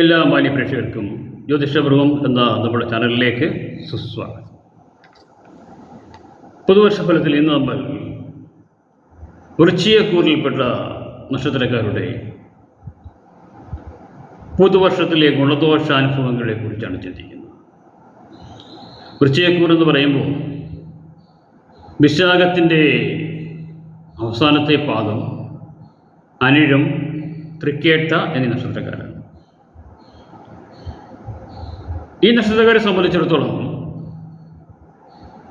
എല്ലാ മാന്യ പ്രേക്ഷകർക്കും ജ്യോതിഷപൂർവം എന്ന നമ്മുടെ ചാനലിലേക്ക് സുസ്വാഗതം. പുതുവർഷ ഫലത്തിൽ ഇന്ന് നമ്മൾ വൃശ്ചിയക്കൂറിൽപ്പെട്ട നക്ഷത്രക്കാരുടെ പുതുവർഷത്തിലെ ഗുണദോഷാനുഭവങ്ങളെ കുറിച്ചാണ് ചിന്തിക്കുന്നത്. വൃശ്ചിയക്കൂർ എന്ന് പറയുമ്പോൾ വിശാഖത്തിന്റെ അവസാനത്തെ പാദം അനിഴം തൃക്കേട്ട എന്നീ നക്ഷത്രക്കാരാണ്. ഈ നക്ഷത്രക്കാരെ സംബന്ധിച്ചിടത്തോളം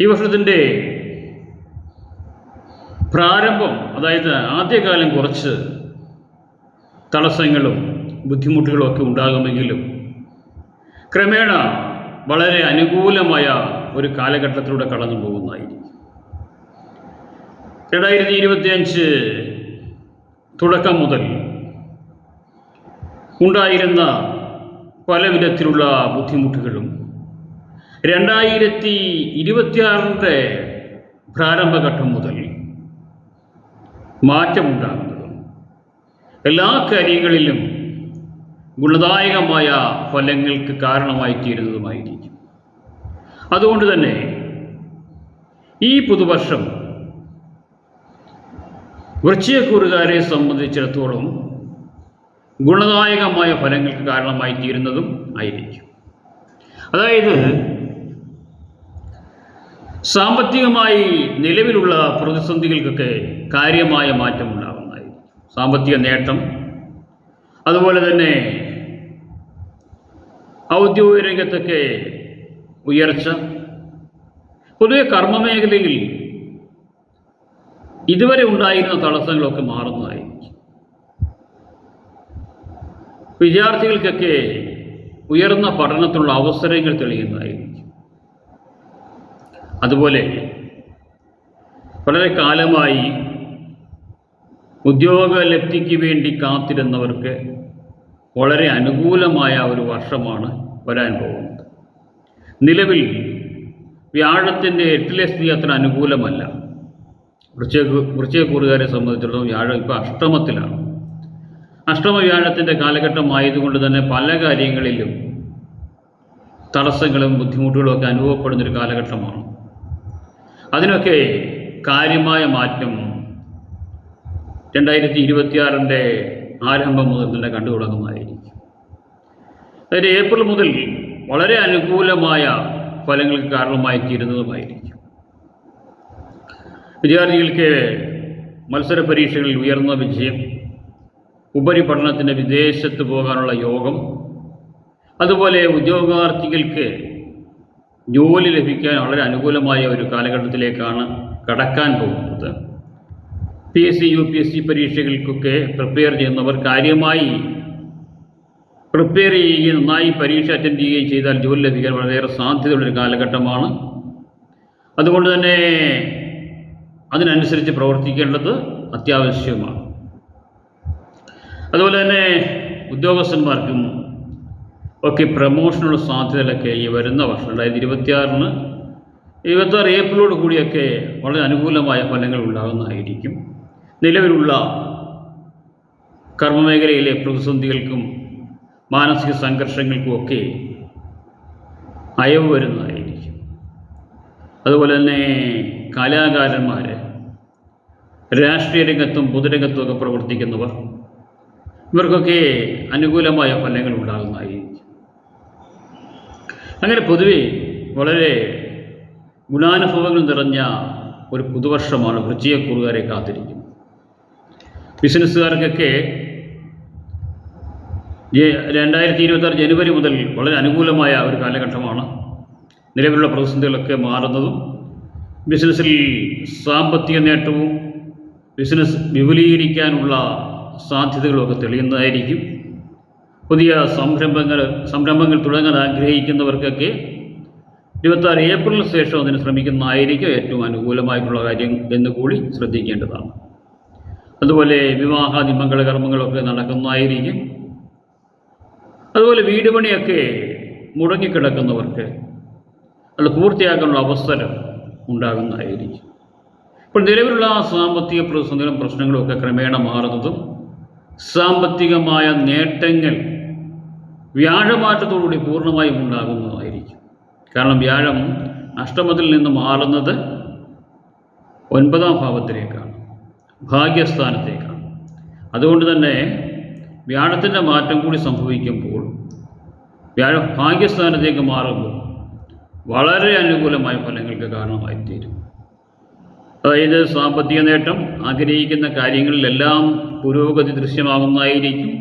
ഈ വർഷത്തിന്റെ പ്രാരംഭം അതായത് ആദ്യകാലം കുറച്ച് തടസ്സങ്ങളും ബുദ്ധിമുട്ടുകളും ഒക്കെ ഉണ്ടാകുമെങ്കിലും ക്രമേണ വളരെ അനുകൂലമായ ഒരു കാലഘട്ടത്തിലൂടെ കടന്നു പോകുന്നതായിരിക്കും. രണ്ടായിരത്തി ഇരുപത്തിയഞ്ച് തുടക്കം മുതൽ ഉണ്ടായിരുന്ന പല വിധത്തിലുള്ള ബുദ്ധിമുട്ടുകളും. രണ്ടായിരത്തി ഇരുപത്തിയാറിന്റെ പ്രാരംഭഘട്ടം മുതൽ മാറ്റമുണ്ടാകുന്നതും എല്ലാ കാര്യങ്ങളിലും ഗുണദായകമായ ഫലങ്ങൾക്ക് കാരണമായി തീരുന്നതുമായിരിക്കും അതുകൊണ്ട് തന്നെ ഈ പുതുവർഷം വൃശ്ചികക്കൂറുകാരെ സംബന്ധിച്ചിടത്തോളം ഗുണദായകമായ ഫലങ്ങൾക്ക് കാരണമായി തീരുന്നതും ആയിരിക്കും. അതായത് സാമ്പത്തികമായി നിലവിലുള്ള പ്രതിസന്ധികൾക്കൊക്കെ കാര്യമായ മാറ്റം ഉണ്ടാകുന്നതായിരിക്കും. സാമ്പത്തിക നേട്ടം അതുപോലെ തന്നെ ഔദ്യോഗിക രംഗത്തൊക്കെ ഉയർച്ച പൊതുവെ കർമ്മമേഖലയിൽ ഇതുവരെ ഉണ്ടായിരുന്ന തടസ്സങ്ങളൊക്കെ മാറുന്നതായിരിക്കും. വിദ്യാർത്ഥികൾക്കൊക്കെ ഉയർന്ന പഠനത്തിനുള്ള അവസരങ്ങൾ തെളിയുന്നതായിരിക്കും. അതുപോലെ വളരെ കാലമായി ഉദ്യോഗലബ്ധിക്ക് വേണ്ടി കാത്തിരുന്നവർക്ക് വളരെ അനുകൂലമായ ഒരു വർഷമാണ് വരാൻ പോകുന്നത്. നിലവിൽ വ്യാഴത്തിന്റെ എട്ടിലെ സ്ഥിതി അത്ര അനുകൂലമല്ല. വൃശ്ചിക കൂറുകാരെ സംബന്ധിച്ചിടത്തോളം വ്യാഴം ഇപ്പോൾ അഷ്ടമത്തിലാണ്. അഷ്ടമ കാലഘട്ടം കാലഘട്ടമായതുകൊണ്ട് തന്നെ പല കാര്യങ്ങളിലും തടസ്സങ്ങളും ബുദ്ധിമുട്ടുകളും ഒക്കെ അനുഭവപ്പെടുന്നൊരു കാലഘട്ടമാണ്. അതിനൊക്കെ കാര്യമായ മാറ്റം രണ്ടായിരത്തി ഇരുപത്തിയാറിന്റെ ആരംഭം മുതൽ തന്നെ കണ്ടു തുടങ്ങുന്നതായിരിക്കും അതിന്റെ ഏപ്രിൽ മുതൽ വളരെ അനുകൂലമായ ഫലങ്ങൾക്ക് കാരണമായി തീരുന്നതുമായിരിക്കും. വിദ്യാർത്ഥികൾക്ക് മത്സര പരീക്ഷകളിൽ ഉയർന്ന വിജയം ഉപരിപഠനത്തിന് വിദേശത്ത് പോകാനുള്ള യോഗം. അതുപോലെ ഉദ്യോഗാർത്ഥികൾക്ക് ജോലി ലഭിക്കാൻ വളരെ അനുകൂലമായ ഒരു കാലഘട്ടത്തിലേക്കാണ് കടക്കാൻ പോകുന്നത്. P S C U P S C പരീക്ഷകൾക്കൊക്കെ prepare ചെയ്യുന്നവർ കാര്യമായി പ്രിപ്പയർ ചെയ്യുകയും നന്നായി പരീക്ഷ അറ്റൻഡ് ചെയ്യുകയും ചെയ്താൽ ജോലി ലഭിക്കാൻ വളരെയേറെ സാധ്യതയുള്ളൊരു കാലഘട്ടമാണ്. അതുകൊണ്ട് തന്നെ അതിനനുസരിച്ച് പ്രവർത്തിക്കേണ്ടത് അത്യാവശ്യമാണ്. അതുപോലെ തന്നെ ഉദ്യോഗസ്ഥന്മാർക്കും ഒക്കെ പ്രമോഷനുള്ള സാധ്യതകളൊക്കെ ഈ വരുന്ന വർഷം രണ്ടായിരത്തി ഇരുപത്തിയാറിന് ഇരുപത്താറ് ഏപ്രിലോട് കൂടിയൊക്കെ വളരെ അനുകൂലമായ ഫലങ്ങൾ ഉണ്ടാകുന്നതായിരിക്കും. നിലവിലുള്ള കർമ്മമേഖലയിലെ പ്രതിസന്ധികൾക്കും മാനസിക സംഘർഷങ്ങൾക്കുമൊക്കെ അയവ് വരുന്നതായിരിക്കും. അതുപോലെ തന്നെ കലാകാരന്മാർ രാഷ്ട്രീയ രംഗത്തും പൊതുരംഗത്തും ഒക്കെ പ്രവർത്തിക്കുന്നവർ ഇവർക്കൊക്കെ അനുകൂലമായ ഫലങ്ങൾ ഉണ്ടാകുന്നതായിരിക്കും അങ്ങനെ പൊതുവെ വളരെ ഗുണാനുഭവങ്ങൾ നിറഞ്ഞ ഒരു പുതുവർഷമാണ് വൃശ്ചികക്കൂറുകാരെ കാത്തിരിക്കുന്നത്. ബിസിനസ്സുകാർക്കൊക്കെ രണ്ടായിരത്തി ഇരുപത്താറ് ജനുവരി മുതൽ വളരെ അനുകൂലമായ ഒരു കാലഘട്ടമാണ്. നിലവിലുള്ള പ്രതിസന്ധികളൊക്കെ മാറുന്നതും ബിസിനസ്സിൽ സാമ്പത്തിക നേട്ടവും ബിസിനസ് വിപുലീകരിക്കാനുള്ള സാധ്യതകളൊക്കെ തെളിയുന്നതായിരിക്കും. പുതിയ സംരംഭങ്ങൾ സംരംഭങ്ങൾ തുടങ്ങാൻ ആഗ്രഹിക്കുന്നവർക്കൊക്കെ ഇരുപത്താറ് ഏപ്രിലിന് ശേഷം അതിന് ശ്രമിക്കുന്നതായിരിക്കും ഏറ്റവും അനുകൂലമായിട്ടുള്ള കാര്യം എന്ന് കൂടി ശ്രദ്ധിക്കേണ്ടതാണ്. അതുപോലെ വിവാഹാദി മംഗളകർമ്മങ്ങളൊക്കെ നടക്കുന്നതായിരിക്കും. അതുപോലെ വീട് പണിയൊക്കെ മുടങ്ങിക്കിടക്കുന്നവർക്ക് അത് പൂർത്തിയാക്കാനുള്ള അവസരം ഉണ്ടാകുന്നതായിരിക്കും. ഇപ്പോൾ നിലവിലുള്ള സാമ്പത്തിക പ്രതിസന്ധികളും പ്രശ്നങ്ങളും ഒക്കെ ക്രമേണ മാറുന്നതും സാമ്പത്തികമായ നേട്ടങ്ങൾ വ്യാഴമാറ്റത്തോടുകൂടി പൂർണമായും ഉണ്ടാകുന്നതായിരിക്കും. കാരണം വ്യാഴം അഷ്ടമത്തിൽ നിന്ന് മാറുന്നത് ഒൻപതാം ഭാവത്തിലേക്കാണ് ഭാഗ്യസ്ഥാനത്തേക്കാണ്. അതുകൊണ്ട് തന്നെ വ്യാഴത്തിന്റെ മാറ്റം കൂടി സംഭവിക്കുമ്പോൾ വ്യാഴം ഭാഗ്യസ്ഥാനത്തേക്ക് മാറുമ്പോൾ വളരെ അനുകൂലമായ ഫലങ്ങൾക്ക് കാരണമായിത്തീരും. അതായത് സാമ്പത്തിക നേട്ടം ആഗ്രഹിക്കുന്ന കാര്യങ്ങളിലെല്ലാം പുരോഗതി ദൃശ്യമാകുന്നതായിരിക്കും.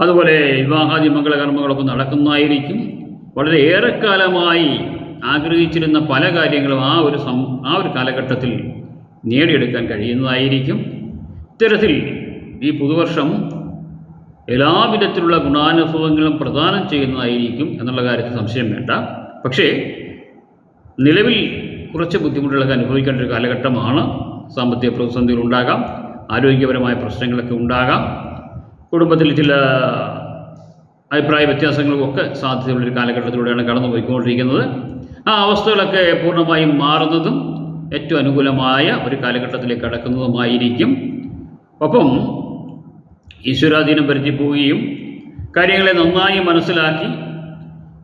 അതുപോലെ വിവാഹാദി മംഗളകർമ്മങ്ങളൊക്കെ നടക്കുന്നതായിരിക്കും. വളരെ ഏറെക്കാലമായി ആഗ്രഹിച്ചിരുന്ന പല കാര്യങ്ങളും ആ ഒരു സം ആ ഒരു കാലഘട്ടത്തിൽ നേടിയെടുക്കാൻ കഴിയുന്നതായിരിക്കും. ഇത്തരത്തിൽ ഈ പുതുവർഷം എല്ലാവിധത്തിലുള്ള ഗുണാനുഭവങ്ങളും പ്രദാനം ചെയ്യുന്നതായിരിക്കും എന്നുള്ള കാര്യത്തിൽ സംശയം വേണ്ട. പക്ഷേ നിലവിൽ കുറച്ച് ബുദ്ധിമുട്ടുകളൊക്കെ അനുഭവിക്കേണ്ട ഒരു കാലഘട്ടമാണ്. സാമ്പത്തിക പ്രതിസന്ധികൾ ഉണ്ടാകാം. ആരോഗ്യപരമായ പ്രശ്നങ്ങളൊക്കെ ഉണ്ടാകാം. കുടുംബത്തിൽ ചില അഭിപ്രായ വ്യത്യാസങ്ങൾക്കൊക്കെ സാധ്യതയുള്ളൊരു കാലഘട്ടത്തിലൂടെയാണ് കടന്നു പോയിക്കൊണ്ടിരിക്കുന്നത് ആ അവസ്ഥകളൊക്കെ പൂർണമായും മാറുന്നതും ഏറ്റവും അനുകൂലമായ ഒരു കാലഘട്ടത്തിലേക്ക് കടക്കുന്നതുമായിരിക്കും. ഒപ്പം ഈശ്വരാധീനം വരുത്തി പോവുകയും കാര്യങ്ങളെ നന്നായി മനസ്സിലാക്കി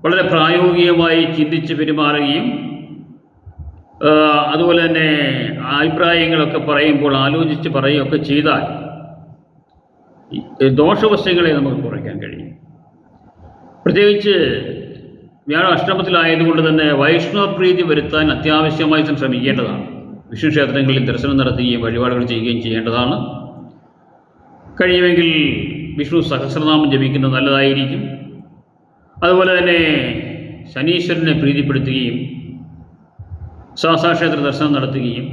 വളരെ പ്രായോഗികമായി ചിന്തിച്ച് പെരുമാറുകയും അതുപോലെ തന്നെ അഭിപ്രായങ്ങളൊക്കെ പറയുമ്പോൾ ആലോചിച്ച് പറയുകയൊക്കെ ചെയ്താൽ ദോഷവശങ്ങളെ നമുക്ക് കുറയ്ക്കാൻ കഴിയും. പ്രത്യേകിച്ച് വ്യാഴം അഷ്ടമത്തിലായതുകൊണ്ട് തന്നെ വൈഷ്ണവ പ്രീതി വരുത്താൻ അത്യാവശ്യമായി ശ്രമിക്കേണ്ടതാണ്. വിഷ്ണു ക്ഷേത്രങ്ങളിൽ ദർശനം നടത്തുകയും വഴിപാടുകൾ ചെയ്യുകയും ചെയ്യേണ്ടതാണ്. കഴിയുമെങ്കിൽ വിഷ്ണു സഹസ്രനാമം ജപിക്കുന്നത് നല്ലതായിരിക്കും. അതുപോലെ തന്നെ ശനീശ്വരനെ പ്രീതിപ്പെടുത്തുകയും ശാസ്താക്ഷേത്ര ദർശനം നടത്തുകയും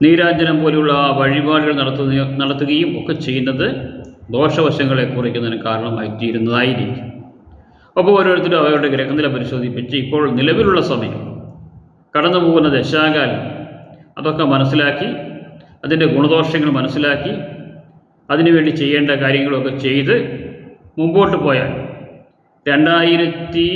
നീരാഞ്ജനം പോലെയുള്ള വഴിപാടുകൾ നടത്തുന്ന നടത്തുകയും ഒക്കെ ചെയ്യുന്നത് ദോഷവശങ്ങളെ കുറയ്ക്കുന്നതിന് കാരണമായി തീരുന്നതായിരിക്കും അപ്പോൾ ഓരോരുത്തരും അവരുടെ ഗ്രഹനില പരിശോധിപ്പിച്ച് ഇപ്പോൾ നിലവിലുള്ള സമയം കടന്നു പോകുന്ന ദശാകാലം അതൊക്കെ മനസ്സിലാക്കി അതിന്റെ ഗുണദോഷങ്ങൾ മനസ്സിലാക്കി അതിനുവേണ്ടി ചെയ്യേണ്ട കാര്യങ്ങളൊക്കെ ചെയ്ത് മുമ്പോട്ട് പോയാൽ രണ്ടായിരത്തി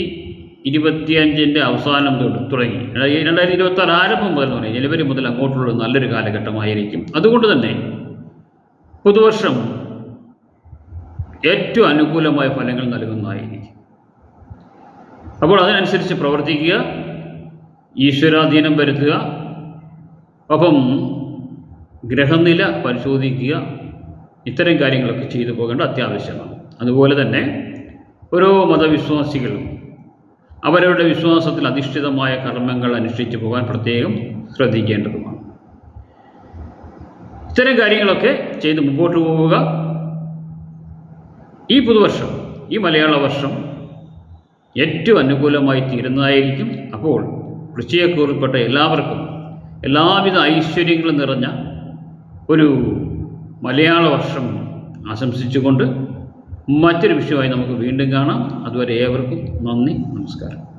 ഇരുപത്തിയഞ്ചിന്റെ അവസാനം തൊട്ട് തുടങ്ങി. രണ്ടായിരത്തി ഇരുപത്തി ആറ് ആരംഭം മുതൽ എന്ന് പറഞ്ഞാൽ ജനുവരി മുതൽ അങ്ങോട്ടുള്ള നല്ലൊരു കാലഘട്ടമായിരിക്കും. അതുകൊണ്ട് തന്നെ പുതുവർഷം ഏറ്റവും അനുകൂലമായ ഫലങ്ങൾ നൽകുന്നതായിരിക്കും. അപ്പോൾ അതിനനുസരിച്ച് പ്രവർത്തിക്കുക ഈശ്വരാധീനം വരുത്തുക ഒപ്പം ഗ്രഹനില പരിശോധിക്കുക ഇത്തരം കാര്യങ്ങളൊക്കെ ചെയ്തു പോകേണ്ട അത്യാവശ്യമാണ്. അതുപോലെ തന്നെ ഓരോ മതവിശ്വാസികളും അവരവരുടെ വിശ്വാസത്തിൽ അധിഷ്ഠിതമായ കർമ്മങ്ങൾ അനുഷ്ഠിച്ചു പോകാൻ പ്രത്യേകം ശ്രദ്ധിക്കേണ്ടതുമാണ്. ഇത്തരം കാര്യങ്ങളൊക്കെ ചെയ്ത് മുമ്പോട്ട് പോവുക. ഈ പുതുവർഷം ഈ മലയാള വർഷം ഏറ്റവും അനുകൂലമായി തീരുന്നതായിരിക്കും. അപ്പോൾ വൃശ്ചികക്കൂറിൽപ്പെട്ട എല്ലാവർക്കും എല്ലാവിധ ഐശ്വര്യങ്ങളും നിറഞ്ഞ ഒരു മലയാള വർഷം ആശംസിച്ചുകൊണ്ട് മറ്റൊരു വിഷയമായി നമുക്ക് വീണ്ടും കാണാം. അതുവരെ ഏവർക്കും നന്ദി നമസ്കാരം.